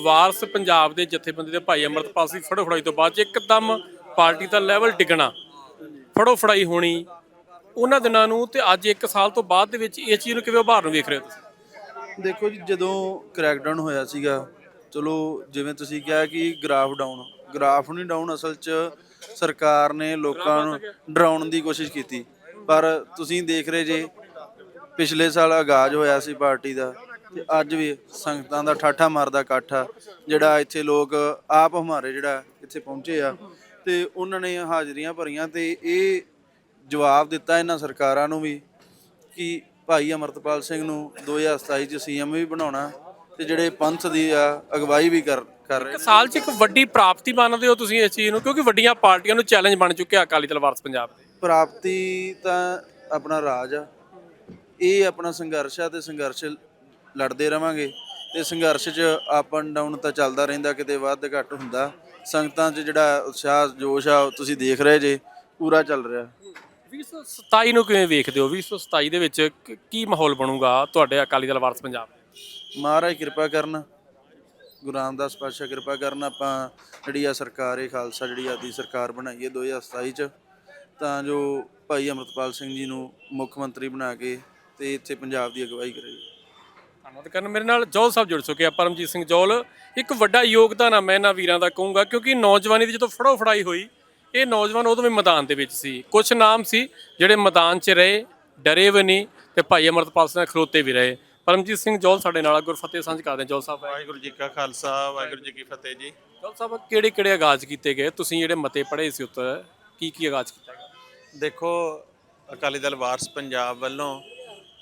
ਵਾਰਸ ਪੰਜਾਬ ਦੇ ਜਥੇਬੰਦੀ ਦੇ ਭਾਈ ਅਮਰਤਪਾਲ ਸਿੰਘ ਫੜੋ ਫੜਾਈ ਤੋਂ ਬਾਅਦ 'ਚ ਇੱਕਦਮ ਪਾਰਟੀ ਦਾ ਲੈਵਲ ਡਿੱਗਣਾ, ਫੜੋ ਫੜਾਈ ਹੋਣੀ ਉਹਨਾਂ ਦਿਨਾਂ ਨੂੰ ਤੇ ਅੱਜ ਇੱਕ ਸਾਲ ਤੋਂ ਬਾਅਦ ਦੇ ਵਿੱਚ ਇਹ ਚੀਜ਼ ਨੂੰ ਕਿਵੇਂ ਉਭਾਰ ਨੂੰ ਵੇਖ ਰਹੇ ਹੋ ਤੁਸੀਂ? ਦੇਖੋ ਜੀ, ਜਦੋਂ ਕ੍ਰੈਕਡਾਊਨ ਹੋਇਆ ਸੀਗਾ, ਚਲੋ ਜਿਵੇਂ ਤੁਸੀਂ ਕਿਹਾ ਕਿ ਗ੍ਰਾਫ ਡਾਊਨ ਗ੍ਰਾਫ ਨਹੀਂ ਡਾਊਨ ਅਸਲ 'ਚ ਸਰਕਾਰ ਨੇ ਲੋਕਾਂ ਨੂੰ ਡਰਾਉਣ ਦੀ ਕੋਸ਼ਿਸ਼ ਕੀਤੀ। ਪਰ ਤੁਸੀਂ ਦੇਖ ਰਹੇ ਜੇ, ਪਿਛਲੇ ਸਾਲ ਆਗਾਜ਼ ਹੋਇਆ ਸੀ ਪਾਰਟੀ ਦਾ, ਤੇ ਅੱਜ ਵੀ ਸੰਗਤਾਂ ਦਾ ਠਾਠਾ ਮਾਰਦਾ ਇਕੱਠ ਆ, ਜਿਹੜਾ ਇੱਥੇ ਲੋਕ ਆਪ ਹਮਾਰੇ ਜਿਹੜਾ ਇੱਥੇ ਪਹੁੰਚੇ ਆ, ਤੇ ਉਹਨਾਂ ਨੇ ਹਾਜ਼ਰੀਆਂ ਭਰੀਆਂ ਤੇ ਇਹ ਜਵਾਬ ਦਿੱਤਾ ਇਹਨਾਂ ਸਰਕਾਰਾਂ ਨੂੰ ਵੀ ਕਿ ਭਾਈ ਅਮਰਤਪਾਲ ਸਿੰਘ ਨੂੰ 2027 ਚ ਸੀਐਮ ਵੀ ਬਣਾਉਣਾ ਤੇ ਜਿਹੜੇ ਪੰਥ ਦੀ ਆ ਅਗਵਾਈ ਵੀ ਕਰ ਕਰ ਰਹੇ ਇੱਕ ਸਾਲ 'ਚ ਇੱਕ ਵੱਡੀ ਪ੍ਰਾਪਤੀ ਮੰਨਦੇ ਹੋ ਤੁਸੀਂ ਇਸ ਚੀਜ਼ ਨੂੰ? ਕਿਉਂਕਿ ਵੱਡੀਆਂ ਪਾਰਟੀਆਂ ਨੂੰ ਚੈਲੰਜ ਬਣ ਚੁੱਕਿਆ ਅਕਾਲੀ ਦਲ ਵਾਰਸ ਪੰਜਾਬ ਦੇ। ਪ੍ਰਾਪਤੀ ਤਾਂ ਆਪਣਾ ਰਾਜ ਆ। ਇਹ ਆਪਣਾ ਸੰਘਰਸ਼ ਆ ਤੇ ਸੰਘਰਸ਼ ਲੜਦੇ ਰਵਾਂਗੇ ਤੇ ਸੰਘਰਸ਼ 'ਚ ਅਪ ਐਂਡ ਡਾਊਨ ਤਾਂ ਚੱਲਦਾ ਰਹਿੰਦਾ ਕਿਤੇ ਵੱਧ ਘੱਟ ਹੁੰਦਾ। ਸੰਗਤਾਂ 'ਚ ਜਿਹੜਾ ਉਤਸ਼ਾਹ ਜੋਸ਼ ਆ ਉਹ ਤੁਸੀਂ ਦੇਖ ਰਹੇ ਜੇ ਪੂਰਾ ਚੱਲ ਰਿਹਾ। 2027 ਨੂੰ ਕਿਵੇਂ ਵੇਖਦੇ ਹੋ? 2027 ਦੇ ਵਿੱਚ ਕ- ਕੀ ਮਾਹੌਲ ਬਣੂਗਾ ਤੁਹਾਡੇ ਅਕਾਲੀ ਦਲ ਵਾਰਸ ਪੰਜਾਬ? ਮਹਾਰਾਜ ਕਿਰਪਾ ਕਰਨ। ਗੁਰੂ ਰਾਮਦਾਸ ਪਾਤਸ਼ਾਹ ਕਿਰਪਾ ਕਰਨ ਆਪਾਂ ਜਿਹੜੀ ਆ ਸਰਕਾਰ ਇਹ ਖਾਲਸਾ ਜਿਹੜੀ ਆਦੀ ਸਰਕਾਰ ਬਣਾਈ ਹੈ 2027 ਚ ਤਾਂ ਜੋ ਭਾਈ ਅਮਰਤਪਾਲ ਸਿੰਘ ਜੀ ਨੂੰ ਮੁੱਖ ਮੰਤਰੀ ਬਣਾ ਕੇ ਤੇ ਇੱਥੇ ਪੰਜਾਬ ਦੀ ਅਗਵਾਈ ਕਰੇ। ਧੰਨਵਾਦ ਕਰਨ। ਮੇਰੇ ਨਾਲ ਜੋਲ ਸਾਹਿਬ ਜੁੜ ਚੁੱਕੇ ਆ ਪਰਮਜੀਤ ਸਿੰਘ ਜੋਲ। ਇੱਕ ਵੱਡਾ ਯੋਗਦਾਨ ਆ ਮੈਂ ਇਹਨਾਂ ਵੀਰਾਂ ਦਾ ਕਹੂੰਗਾ ਕਿਉਂਕਿ ਨੌਜਵਾਨੀ ਦੀ ਜਦੋਂ ਫੜੋ ਫੜਾਈ ਹੋਈ ਇਹ ਨੌਜਵਾਨ ਉਦੋਂ ਵੀ ਮੈਦਾਨ ਦੇ ਵਿੱਚ ਸੀ। ਕੁਝ ਨਾਮ ਸੀ ਜਿਹੜੇ ਮੈਦਾਨ 'ਚ ਰਹੇ ਡਰੇ ਵੀ ਨਹੀਂ ਤੇ ਭਾਈ ਅਮਰਤਪਾਲ ਸਿੰਘ ਖਲੋਤੇ ਵੀ ਰਹੇ। ਪਰਮਜੀਤ ਸਿੰਘ ਜੋਲ ਸਾਡੇ ਨਾਲ ਗੁਰਫਤਿਹ ਸਾਂਝ ਕਰਦੇ ਜੋਲ ਸਾਹਿਬ ਵਾਹਿਗੁਰੂ ਜੀ ਕਾ ਖਾਲਸਾ ਵਾਹਿਗੁਰੂ ਜੀ ਕੀ ਫਤਿਹ ਜੀ। ਜੋਲ ਸਾਹਿਬ ਕਿਹੜੇ ਕਿਹੜੇ ਆਗਾਜ਼ ਕੀਤੇ ਗਏ? ਤੁਸੀਂ ਜਿਹੜੇ ਮਤੇ ਪੜ੍ਹੇ ਸੀ ਉੱਤੇ ਕੀ ਕੀ ਆਗਾਜ਼ ਕੀਤਾ ਗਿਆ? ਦੇਖੋ ਅਕਾਲੀ ਦਲ ਵਾਰਸ ਪੰਜਾਬ ਵੱਲੋਂ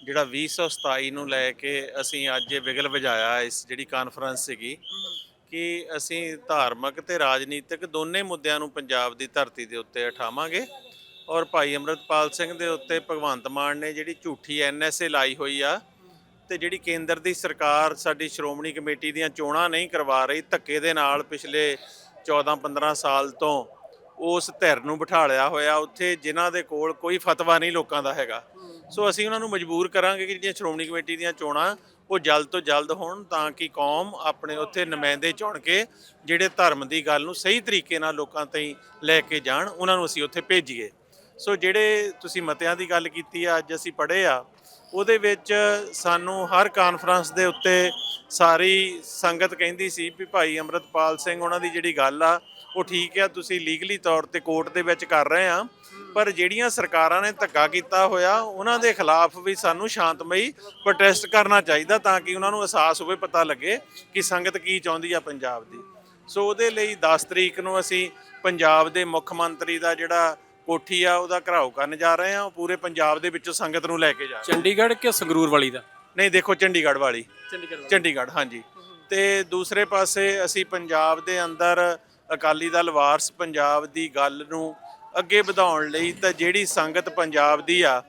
ਜਿਹੜਾ 2027 ਨੂੰ ਲੈ ਕੇ ਅਸੀਂ ਅੱਜ ਇਹ ਵਿਗਲ ਵਜਾਇਆ ਇਸ ਜਿਹੜੀ ਕਾਨਫਰੰਸ ਸੀਗੀ ਕਿ ਅਸੀਂ ਧਾਰਮਿਕ ਤੇ ਰਾਜਨੀਤਿਕ ਦੋਨੇ ਮੁੱਦਿਆਂ ਨੂੰ ਪੰਜਾਬ ਦੀ ਧਰਤੀ ਦੇ ਉੱਤੇ ਉਠਾਵਾਂਗੇ ਔਰ ਭਾਈ ਅਮਰਤਪਾਲ ਸਿੰਘ ਦੇ ਉੱਤੇ ਭਗਵੰਤ ਮਾਨ ਨੇ ਜਿਹੜੀ ਝੂਠੀ ਐਨਐਸਏ ਲਾਈ ਹੋਈ ਆ ਤੇ ਜਿਹੜੀ ਕੇਂਦਰ ਦੀ ਸਰਕਾਰ ਸਾਡੀ ਸ਼੍ਰੋਮਣੀ ਕਮੇਟੀ ਦੀਆਂ ਚੋਣਾਂ ਨਹੀਂ ਕਰਵਾ ਰਹੀ, ਧੱਕੇ ਦੇ ਨਾਲ ਪਿਛਲੇ 14-15 ਸਾਲ ਤੋਂ ਉਸ ਧਿਰ ਨੂੰ ਬਿਠਾ ਲਿਆ ਹੋਇਆ, ਉੱਥੇ ਜਿਨ੍ਹਾਂ ਦੇ ਕੋਲ ਕੋਈ ਫਤਵਾ ਨਹੀਂ ਲੋਕਾਂ ਦਾ ਹੈਗਾ। ਸੋ ਅਸੀਂ ਉਹਨਾਂ ਨੂੰ ਮਜਬੂਰ ਕਰਾਂਗੇ ਕਿ ਜਿਹੜੀਆਂ ਸ਼੍ਰੋਮਣੀ ਕਮੇਟੀ ਦੀਆਂ ਚੋਣਾਂ ਉਹ ਜਲਦ ਤੋਂ ਜਲਦ ਹੋਣ ਤਾਂ ਕਿ ਕੌਮ ਆਪਣੇ ਉੱਥੇ ਨੁਮਾਇੰਦੇ ਚੁਣ ਕੇ ਜਿਹੜੇ ਧਰਮ ਦੀ ਗੱਲ ਨੂੰ ਸਹੀ ਤਰੀਕੇ ਨਾਲ ਲੋਕਾਂ ਤਾਈਂ ਲੈ ਕੇ ਜਾਣ, ਉਹਨਾਂ ਨੂੰ ਅਸੀਂ ਉੱਥੇ ਭੇਜੀਏ। ਸੋ ਜਿਹੜੇ ਤੁਸੀਂ ਮਤਿਆਂ ਦੀ ਗੱਲ ਕੀਤੀ ਆ, ਅੱਜ ਅਸੀਂ ਪੜ੍ਹੇ ਆ, ਉਹਦੇ ਵਿੱਚ ਸਾਨੂੰ ਹਰ ਕਾਨਫਰੰਸ ਦੇ ਉੱਤੇ ਸਾਰੀ ਸੰਗਤ ਕਹਿੰਦੀ ਸੀ ਵੀ ਭਾਈ ਅਮਰਤਪਾਲ ਸਿੰਘ ਉਹਨਾਂ ਦੀ ਜਿਹੜੀ ਗੱਲ ਆ, ਉਹ ਠੀਕ ਆ, ਤੁਸੀਂ ਲੀਗਲੀ ਤੌਰ ਤੇ ਕੋਰਟ ਦੇ ਵਿੱਚ ਕਰ ਰਹੇ ਆ। ਪਰ ਜਿਹੜੀਆਂ ਸਰਕਾਰਾਂ ਨੇ ਧੱਕਾ ਕੀਤਾ ਹੋਇਆ ਉਹਨਾਂ ਦੇ ਖਿਲਾਫ ਵੀ ਸਾਨੂੰ ਸ਼ਾਂਤਮਈ ਪ੍ਰੋਟੈਸਟ ਕਰਨਾ ਚਾਹੀਦਾ ਤਾਂ ਕਿ ਉਹਨਾਂ ਨੂੰ ਅਹਿਸਾਸ ਹੋਵੇ ਪਤਾ ਲੱਗੇ ਕਿ ਸੰਗਤ ਕੀ ਚਾਹੁੰਦੀ ਆ ਪੰਜਾਬ ਦੀ। ਸੋ ਉਹਦੇ ਲਈ 10 ਤਰੀਕ ਨੂੰ ਅਸੀਂ ਪੰਜਾਬ ਦੇ ਮੁੱਖ ਮੰਤਰੀ ਦਾ ਜਿਹੜਾ ਕੋਠੀ ਆ ਉਹਦਾ ਘਰਾਓ ਕਰਨ ਜਾ ਰਹੇ ਆ ਉਹ ਪੂਰੇ ਪੰਜਾਬ ਦੇ ਵਿੱਚੋਂ ਸੰਗਤ ਨੂੰ ਲੈ ਕੇ ਜਾ ਰਹੇ ਚੰਡੀਗੜ੍ਹ ਕਿ ਸੰਗਰੂਰ ਵਾਲੀ ਦਾ? ਨਹੀਂ ਦੇਖੋ ਚੰਡੀਗੜ੍ਹ ਵਾਲੀ। ਚੰਡੀਗੜ੍ਹ ਚੰਡੀਗੜ੍ਹ ਹਾਂਜੀ। ਤੇ ਦੂਸਰੇ ਪਾਸੇ ਅਸੀਂ ਪੰਜਾਬ ਦੇ ਅੰਦਰ ਅਕਾਲੀ ਦਲ ਵਾਰਸ ਪੰਜਾਬ ਦੀ ਗੱਲ ਨੂੰ ਅੱਗੇ ਵਧਾਉਣ ਲਈ ਤਾਂ ਜਿਹੜੀ ਸੰਗਤ ਪੰਜਾਬ ਦੀ ਆ,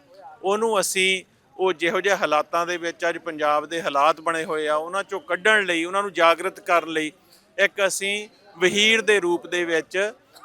ਉਹਨੂੰ ਅਸੀਂ ਉਹ ਜਿਹੋ ਜਿਹੇ ਹਾਲਾਤਾਂ ਦੇ ਵਿੱਚ ਅੱਜ ਪੰਜਾਬ ਦੇ ਹਾਲਾਤ ਬਣੇ ਹੋਏ ਆ, ਉਹਨਾਂ ਚੋਂ ਕੱਢਣ ਲਈ, ਉਹਨਾਂ ਨੂੰ ਜਾਗਰਤ ਕਰਨ ਲਈ ਇੱਕ ਅਸੀਂ ਵਹੀਰ ਦੇ ਰੂਪ ਦੇ ਵਿੱਚ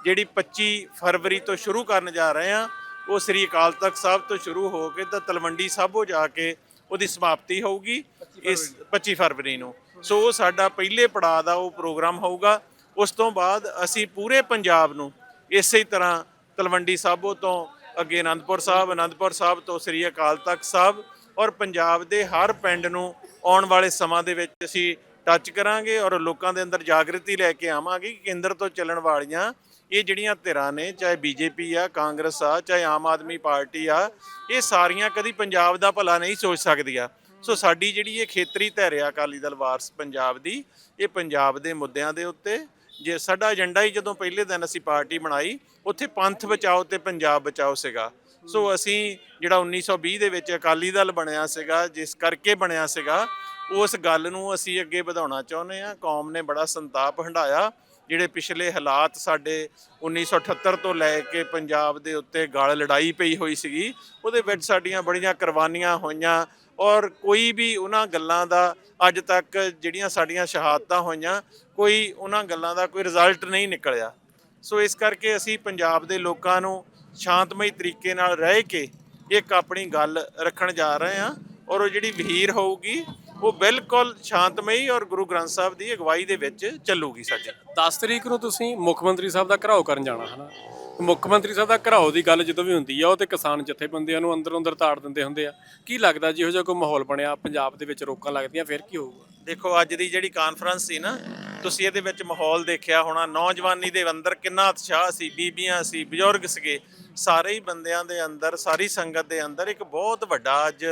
ਜਿਹੜੀ 25 ਫਰਵਰੀ ਤੋਂ ਸ਼ੁਰੂ ਕਰਨ ਜਾ ਰਹੇ ਆ ਉਹ ਸ੍ਰੀ ਅਕਾਲ ਤਖਤ ਸਾਹਿਬ ਤੋਂ ਸ਼ੁਰੂ ਹੋ ਕੇ ਤਾਂ ਤਲਵੰਡੀ ਸਾਬੋ ਜਾ ਕੇ ਉਹਦੀ ਸਮਾਪਤੀ ਹੋਊਗੀ ਇਸ 25 ਫਰਵਰੀ ਨੂੰ। ਸੋ ਉਹ ਸਾਡਾ ਪਹਿਲੇ ਪੜਾਅ ਦਾ ਉਹ ਪ੍ਰੋਗਰਾਮ ਹੋਊਗਾ, ਉਸ ਤੋਂ ਬਾਅਦ ਅਸੀਂ ਪੂਰੇ ਪੰਜਾਬ ਨੂੰ ਇਸੇ ਤਰ੍ਹਾਂ ਤਲਵੰਡੀ ਸਾਬੋ ਤੋਂ ਅੱਗੇ ਅਨੰਦਪੁਰ ਸਾਹਿਬ ਅਨੰਦਪੁਰ ਸਾਹਿਬ ਤੋਂ ਸ੍ਰੀ ਅਕਾਲ ਤਖਤ ਸਾਹਿਬ ਔਰ ਪੰਜਾਬ ਦੇ ਹਰ ਪਿੰਡ ਨੂੰ ਆਉਣ ਵਾਲੇ ਸਮਾਂ ਦੇ ਵਿੱਚ ਅਸੀਂ ਟੱਚ ਕਰਾਂਗੇ ਔਰ ਲੋਕਾਂ ਦੇ ਅੰਦਰ ਜਾਗਰਤੀ ਲੈ ਕੇ ਆਵਾਂਗੇ ਕਿ ਕੇਂਦਰ ਤੋਂ ਚੱਲਣ ਵਾਲੀਆਂ ਇਹ ਜਿਹੜੀਆਂ ਧਿਰਾਂ ਨੇ, ਚਾਹੇ ਬੀਜੇਪੀ ਆ, ਕਾਂਗਰਸ ਆ, ਚਾਹੇ ਆਮ ਆਦਮੀ ਪਾਰਟੀ ਆ, ਇਹ ਸਾਰੀਆਂ ਕਦੀ ਪੰਜਾਬ ਦਾ ਭਲਾ ਨਹੀਂ ਸੋਚ ਸਕਦੀਆਂ। ਸੋ ਸਾਡੀ ਜਿਹੜੀ ਇਹ ਖੇਤਰੀ ਧਿਰ ਆ ਅਕਾਲੀ ਦਲ ਵਾਰਸ ਪੰਜਾਬ ਦੀ, ਇਹ ਪੰਜਾਬ ਦੇ ਮੁੱਦਿਆਂ ਦੇ ਉੱਤੇ ਜੇ ਸਾਡਾ ਏਜੰਡਾ ਹੀ ਜਦੋਂ ਪਹਿਲੇ ਦਿਨ ਅਸੀਂ ਪਾਰਟੀ ਬਣਾਈ, ਉੱਥੇ ਪੰਥ ਬਚਾਓ ਤੇ ਪੰਜਾਬ ਬਚਾਓ ਸੀਗਾ। ਸੋ ਅਸੀਂ ਜਿਹੜਾ 1920 ਦੇ ਵਿੱਚ ਅਕਾਲੀ ਦਲ ਬਣਿਆ ਸੀਗਾ, ਜਿਸ ਕਰਕੇ ਬਣਿਆ ਸੀਗਾ, ਉਸ ਗੱਲ ਨੂੰ ਅਸੀਂ ਅੱਗੇ ਵਧਾਉਣਾ ਚਾਹੁੰਦੇ ਆ ਕੌਮ ਨੇ ਬੜਾ ਸੰਤਾਪ ਹੰਡਾਇਆ ਜਿਹੜੇ ਪਿਛਲੇ ਹਾਲਾਤ ਸਾਡੇ 1978 ਤੋਂ ਲੈ ਕੇ ਪੰਜਾਬ ਦੇ ਉੱਤੇ ਗਾਲ ਲੜਾਈ ਪਈ ਹੋਈ ਸੀਗੀ, ਉਹਦੇ ਵਿੱਚ ਸਾਡੀਆਂ ਬੜੀਆਂ ਕੁਰਬਾਨੀਆਂ ਹੋਈਆਂ। ਔਰ ਕੋਈ ਵੀ ਉਹਨਾਂ ਗੱਲਾਂ ਦਾ ਅੱਜ ਤੱਕ ਜਿਹੜੀਆਂ ਸਾਡੀਆਂ ਸ਼ਹਾਦਤਾਂ ਹੋਈਆਂ, ਕੋਈ ਉਹਨਾਂ ਗੱਲਾਂ ਦਾ ਕੋਈ ਰਿਜ਼ਲਟ ਨਹੀਂ ਨਿਕਲਿਆ। ਸੋ ਇਸ ਕਰਕੇ ਅਸੀਂ ਪੰਜਾਬ ਦੇ ਲੋਕਾਂ ਨੂੰ ਸ਼ਾਂਤਮਈ ਤਰੀਕੇ ਨਾਲ ਰਹਿ ਕੇ ਇੱਕ ਆਪਣੀ ਗੱਲ ਰੱਖਣ ਜਾ ਰਹੇ ਹਾਂ ਔਰ ਉਹ ਜਿਹੜੀ ਵਹੀਰ ਹੋਊਗੀ, ਉਹ ਬਿਲਕੁਲ ਸ਼ਾਂਤਮਈ ਔਰ ਗੁਰੂ ਗ੍ਰੰਥ ਸਾਹਿਬ ਦੀ ਅਗਵਾਈ ਦੇ ਵਿੱਚ ਚੱਲੂਗੀ ਸਾਡੀ। 10 ਤਰੀਕ ਨੂੰ ਤੁਸੀਂ ਮੁੱਖ ਮੰਤਰੀ ਸਾਹਿਬ ਦਾ ਘਰਾਓ ਕਰਨ ਜਾਣਾ ਹੈ ਨਾ ਮੁੱਖ ਮੰਤਰੀ ਸਾਹਿਬ ਦਾ ਘਰਾਓ ਦੀ ਗੱਲ ਜਦੋਂ ਵੀ ਹੁੰਦੀ ਆ, ਉਹ ਤੇ ਕਿਸਾਨ ਜਥੇਬੰਦੀਆਂ ਨੂੰ ਅੰਦਰ ਅੰਦਰ ਤਾੜ ਦਿੰਦੇ ਹੁੰਦੇ ਆ। ਕੀ ਲੱਗਦਾ ਜਿਹੋ ਜਿਹਾ ਕੋਈ ਮਾਹੌਲ ਬਣਿਆ ਪੰਜਾਬ ਦੇ ਵਿੱਚ ਰੋਕਾਂ ਲੱਗਦੀਆਂ, ਫਿਰ ਕੀ ਹੋਊਗਾ? ਦੇਖੋ, ਅੱਜ ਦੀ ਜਿਹੜੀ ਕਾਨਫਰੰਸ ਸੀ ਨਾ, ਤੁਸੀਂ ਇਹਦੇ ਵਿੱਚ ਮਾਹੌਲ ਦੇਖਿਆ ਹੋਣਾ, ਨੌਜਵਾਨੀ ਦੇ ਅੰਦਰ ਕਿੰਨਾ ਉਤਸ਼ਾਹ ਸੀ, ਬੀਬੀਆਂ ਸੀ, ਬਜ਼ੁਰਗ ਸੀਗੇ, ਸਾਰੇ ਹੀ ਬੰਦਿਆਂ ਦੇ ਅੰਦਰ, ਸਾਰੀ ਸੰਗਤ ਦੇ ਅੰਦਰ ਇੱਕ ਬਹੁਤ ਵੱਡਾ ਅੱਜ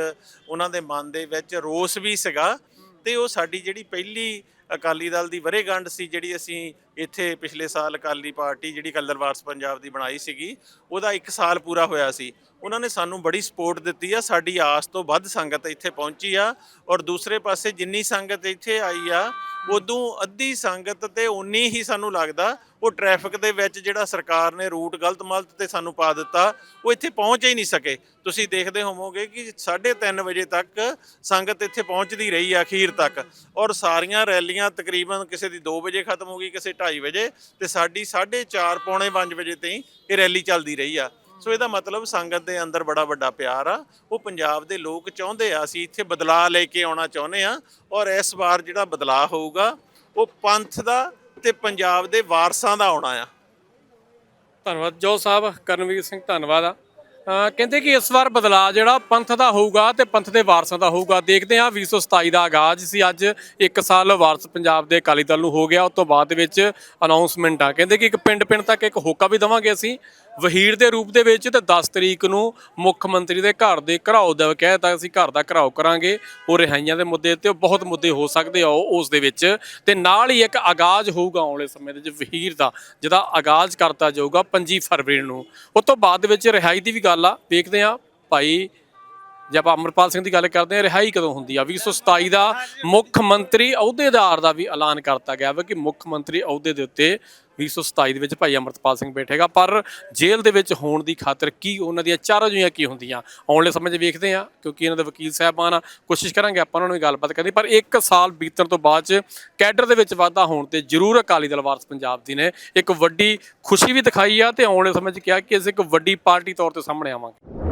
ਉਹਨਾਂ ਦੇ ਮਨ ਦੇ ਵਿੱਚ ਰੋਸ ਵੀ ਸੀਗਾ। ਤੇ ਉਹ ਸਾਡੀ ਜਿਹੜੀ ਪਹਿਲੀ ਅਕਾਲੀ ਦਲ ਦੀ ਵਰੇਗੰਢ ਸੀ, ਜਿਹੜੀ ਅਸੀਂ ਇੱਥੇ ਪਿਛਲੇ ਸਾਲ ਅਕਾਲੀ ਪਾਰਟੀ ਜਿਹੜੀ ਕਲਰ ਵਾਰਸ ਪੰਜਾਬ ਦੀ ਬਣਾਈ ਸੀਗੀ, ਉਹਦਾ 1 ਸਾਲ ਪੂਰਾ ਹੋਇਆ ਸੀ। ਉਹਨਾਂ ਨੇ ਸਾਨੂੰ ਬੜੀ ਸਪੋਰਟ ਦਿੱਤੀ ਆ, ਸਾਡੀ ਆਸ ਤੋਂ ਵੱਧ ਸੰਗਤ ਇੱਥੇ ਪਹੁੰਚੀ ਆ ਔਰ ਦੂਸਰੇ ਪਾਸੇ ਜਿੰਨੀ ਸੰਗਤ ਇੱਥੇ ਆਈ ਆ, ਉਦੋਂ ਅੱਧੀ ਸੰਗਤ ਤੇ ਉਨੀ ਹੀ ਸਾਨੂੰ ਲੱਗਦਾ, ਉਹ ਟ੍ਰੈਫਿਕ ਦੇ ਵਿੱਚ ਜਿਹੜਾ ਸਰਕਾਰ ਨੇ ਰੂਟ ਗਲਤ ਮਲਤ ਤੇ ਸਾਨੂੰ ਪਾ ਦਿੱਤਾ, ਉਹ ਇੱਥੇ ਪਹੁੰਚ ਹੀ ਨਹੀਂ ਸਕੇ। ਤੁਸੀਂ ਦੇਖਦੇ ਹੋਵੋਗੇ ਕਿ 3:30 ਵਜੇ ਤੱਕ ਸੰਗਤ ਇੱਥੇ ਪਹੁੰਚਦੀ ਰਹੀ ਆ ਅਖੀਰ ਤੱਕ ਔਰ ਸਾਰੀਆਂ ਰੈਲੀਆਂ ਤਕਰੀਬਨ ਕਿਸੇ ਦੀ 2 ਵਜੇ ਖਤਮ ਹੋ ਗਈ, ਕਿਸੇ 2:30 ਵਜੇ ਤੇ ਸਾਡੀ 4:30 ਪੌਣੇ 5 ਵਜੇ ਤਾਈਂ ਇਹ ਰੈਲੀ ਚੱਲਦੀ ਰਹੀ ਆ। ਸੋ ਇਹਦਾ ਮਤਲਬ ਸੰਗਤ ਦੇ ਅੰਦਰ ਬੜਾ ਵੱਡਾ ਪਿਆਰ ਆ। ਉਹ ਪੰਜਾਬ ਦੇ ਲੋਕ ਚਾਹੁੰਦੇ ਆ, ਅਸੀਂ ਇੱਥੇ ਬਦਲਾਅ ਲੈ ਕੇ ਆਉਣਾ ਚਾਹੁੰਦੇ ਆ ਔਰ ਇਸ ਵਾਰ ਜਿਹੜਾ ਬਦਲਾਅ ਹੋਊਗਾ, ਉਹ ਪੰਥ ਦਾ ਤੇ ਪੰਜਾਬ ਦੇ ਵਾਰਸਾਂ ਦਾ ਆਉਣਾ ਆ। ਧੰਨਵਾਦ। ਜੋ ਸਾਹਿਬ, ਕਰਨਵੀਰ ਸਿੰਘ, ਧੰਨਵਾਦ ਆ। ਕਹਿੰਦੇ ਕਿ ਇਸ ਵਾਰ ਬਦਲਾਅ ਜਿਹੜਾ ਪੰਥ ਦਾ ਹੋਊਗਾ ਤੇ ਪੰਥ ਦੇ ਵਾਰਸਾਂ ਦਾ ਹੋਊਗਾ। ਦੇਖਦੇ ਹਾਂ 2027 ਦਾ ਆਗਾਜ਼ ਸੀ। ਅੱਜ ਇੱਕ ਸਾਲ ਵਾਰਸ ਪੰਜਾਬ ਦੇ ਅਕਾਲੀ ਦਲ ਨੂੰ ਹੋ ਗਿਆ। ਉਸ ਤੋਂ ਬਾਅਦ ਦੇ ਵਿੱਚ ਅਨਾਉਂਸਮੈਂਟ ਆ। ਕਹਿੰਦੇ ਕਿ ਇੱਕ ਪਿੰਡ ਪਿੰਡ ਤੱਕ ਇੱਕ ਹੋਕਾ ਵੀ ਦਵਾਂਗੇ ਅਸੀਂ। ਵਹੀਰ ਦੇ ਰੂਪ ਦੇ ਵਿੱਚ ਤੇ 10 ਤਰੀਕ ਨੂੰ ਮੁੱਖ ਮੰਤਰੀ ਦੇ ਘਰ ਦੇ ਘਰਾਓ ਦਾ ਕਹਿਤਾ ਅਸੀਂ ਘਰ ਦਾ ਘਰਾਓ ਕਰਾਂਗੇ। ਉਹ ਰਿਹਾਈਆਂ ਦੇ ਮੁੱਦੇ ਤੇ ਬਹੁਤ ਮੁੱਦੇ ਹੋ ਸਕਦੇ ਆ ਉਹ, ਉਸ ਦੇ ਵਿੱਚ। ਤੇ ਨਾਲ ਹੀ ਇੱਕ ਆਗਾਜ਼ ਹੋਊਗਾ ਆਉਣ ਵਾਲੇ ਸਮੇਂ ਦੇ ਵਿੱਚ ਵਹੀਰ ਦਾ, ਜਿਹਦਾ ਆਗਾਜ਼ ਕਰਤਾ ਜਾਊਗਾ 25 ਫਰਵਰੀ ਨੂੰ। ਉਸ ਤੋਂ ਬਾਅਦ ਵਿੱਚ ਰਿਹਾਈ ਦੀ ਵੀ ਗੱਲ ਆ, ਵੇਖਦੇ ਆ ਭਾਈ ਜੇ ਆਪਾਂ ਅਮਰਪਾਲ ਸਿੰਘ ਦੀ ਗੱਲ ਕਰਦੇ ਹਾਂ, ਰਿਹਾਈ ਕਦੋਂ ਹੁੰਦੀ ਆ? 2027 ਦਾ ਮੁੱਖ ਮੰਤਰੀ ਅਹੁਦੇਦਾਰ ਦਾ ਵੀ ਐਲਾਨ ਕਰਤਾ ਗਿਆ ਵਾ ਕਿ ਮੁੱਖ ਮੰਤਰੀ ਅਹੁਦੇ ਦੇ ਉੱਤੇ 2027 ਦੇ ਵਿੱਚ ਭਾਈ ਅਮਰਪਾਲ ਸਿੰਘ ਬੈਠੇਗਾ। ਪਰ ਜੇਲ੍ਹ ਦੇ ਵਿੱਚ ਹੋਣ ਦੀ ਖਾਤਰ ਕੀ ਉਹਨਾਂ ਦੀਆਂ ਚਾਰਜੀਆਂ ਕੀ ਹੁੰਦੀਆਂ? ਆਉਣ ਵਾਲੇ ਸਮੇਂ 'ਚ ਵੇਖਦੇ ਆ ਕਿਉਂਕਿ ਇਹਨਾਂ ਦੇ ਵਕੀਲ ਸਾਹਿਬਾਨ ਆ ਕੋਸ਼ਿਸ਼ ਕਰਾਂਗੇ ਆਪਾਂ ਉਹਨਾਂ ਨੂੰ ਵੀ ਗੱਲਬਾਤ ਕਰਨੀ। ਪਰ ਇੱਕ ਸਾਲ ਬੀਤਣ ਤੋਂ ਬਾਅਦ 'ਚ ਕੈਡਰ ਦੇ ਵਿੱਚ ਵਾਧਾ ਹੋਣ ਤੇ ਜ਼ਰੂਰ ਅਕਾਲੀ ਦਲ ਵਾਰਸ ਪੰਜਾਬ ਦੀ ਨੇ ਇੱਕ ਵੱਡੀ ਖੁਸ਼ੀ ਵੀ ਦਿਖਾਈ ਆ ਤੇ ਆਉਣ ਵਾਲੇ ਸਮੇਂ 'ਚ ਕਿਹਾ ਕਿ ਅਸੀਂ ਇੱਕ ਵੱਡੀ ਪਾਰਟੀ ਤੌਰ ਤੇ ਸਾਹਮਣੇ ਆਵਾਂਗੇ।